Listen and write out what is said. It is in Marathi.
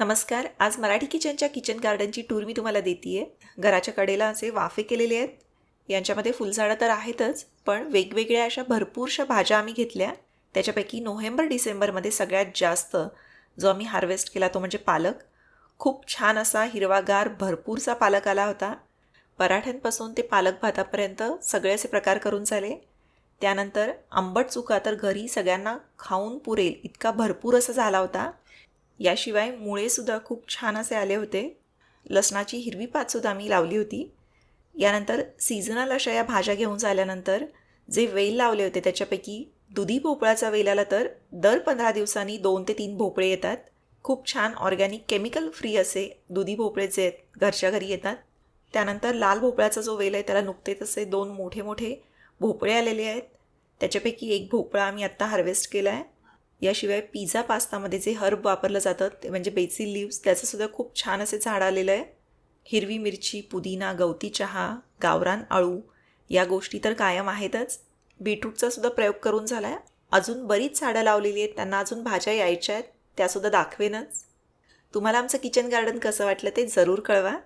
नमस्कार आज मराठी किचनच्या किचन गार्डनची टूर मी तुम्हाला देते आहे घराच्या कडेला असे वाफे केलेले आहेत. यांच्यामध्ये फुलझाडं तर आहेतच पण वेगवेगळ्या अशा भरपूरशा भाज्या आम्ही घेतल्या. त्याच्यापैकी नोव्हेंबर डिसेंबरमध्ये सगळ्यात जास्त जो आम्ही हार्वेस्ट केला तो म्हणजे पालक. खूप छान असा हिरवागार भरपूरसा पालक आला होता. पराठ्यांपासून ते पालक भातापर्यंत सगळे असे प्रकार करून झाले. त्यानंतर आंबट चुका तर घरी सगळ्यांना खाऊन पुरेल इतका भरपूर असा झाला होता. याशिवाय मुळेसुद्धा खूप छान असे आले होते. लसणाची हिरवी पातसुद्धा आम्ही लावली होती. यानंतर सीझनल अशा या भाज्या घेऊन झाल्यानंतर जे वेल लावले होते त्याच्यापैकी दुधी भोपळाचा वेल आला तर दर पंधरा दिवसांनी दोन ते तीन भोपळे येतात. खूप छान ऑर्गॅनिक केमिकल फ्री असे दुधी भोपळे जे आहेत घरच्या घरी येतात. त्यानंतर लाल भोपळ्याचा जो वेल आहे त्याला नुकतेच असे दोन मोठे मोठे भोपळे आलेले आहेत. त्याच्यापैकी एक भोपळा आम्ही आत्ता हार्वेस्ट केला आहे याशिवाय पिझ्झा पास्तामध्ये जे हर्ब वापरलं जातं ते म्हणजे बेसिल लिव्स त्याचंसुद्धा खूप छान असे झाड आलेलं आहे. हिरवी मिरची पुदिना गवती चहा गावरान आळू या गोष्टी तर कायम आहेतच. बीटरूटचा सुद्धा प्रयोग करून झाला आहे अजून बरीच झाडं लावलेली आहेत त्यांना अजून भाज्या यायच्या आहेत त्यासुद्धा दाखवेनच. तुम्हाला आमचं किचन गार्डन कसं वाटलं ते जरूर कळवा.